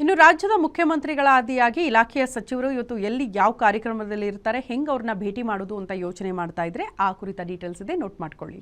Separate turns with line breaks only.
ಇನ್ನು ರಾಜ್ಯದ ಮುಖ್ಯಮಂತ್ರಿಗಳ ಆದಿಯಾಗಿ ಇಲಾಖೆಯ ಸಚಿವರು ಇವತ್ತು ಎಲ್ಲಿ ಯಾವ ಕಾರ್ಯಕ್ರಮದಲ್ಲಿ ಇರ್ತಾರೆ ಹೆಂಗೆ ಅವ್ರನ್ನ ಭೇಟಿ ಮಾಡೋದು ಅಂತ ಯೋಚನೆ ಮಾಡ್ತಾ ಇದ್ರೆ ಆ ಕುರಿತ ಡೀಟೇಲ್ಸ್ ಇದೆ ನೋಟ್ ಮಾಡ್ಕೊಳ್ಳಿ.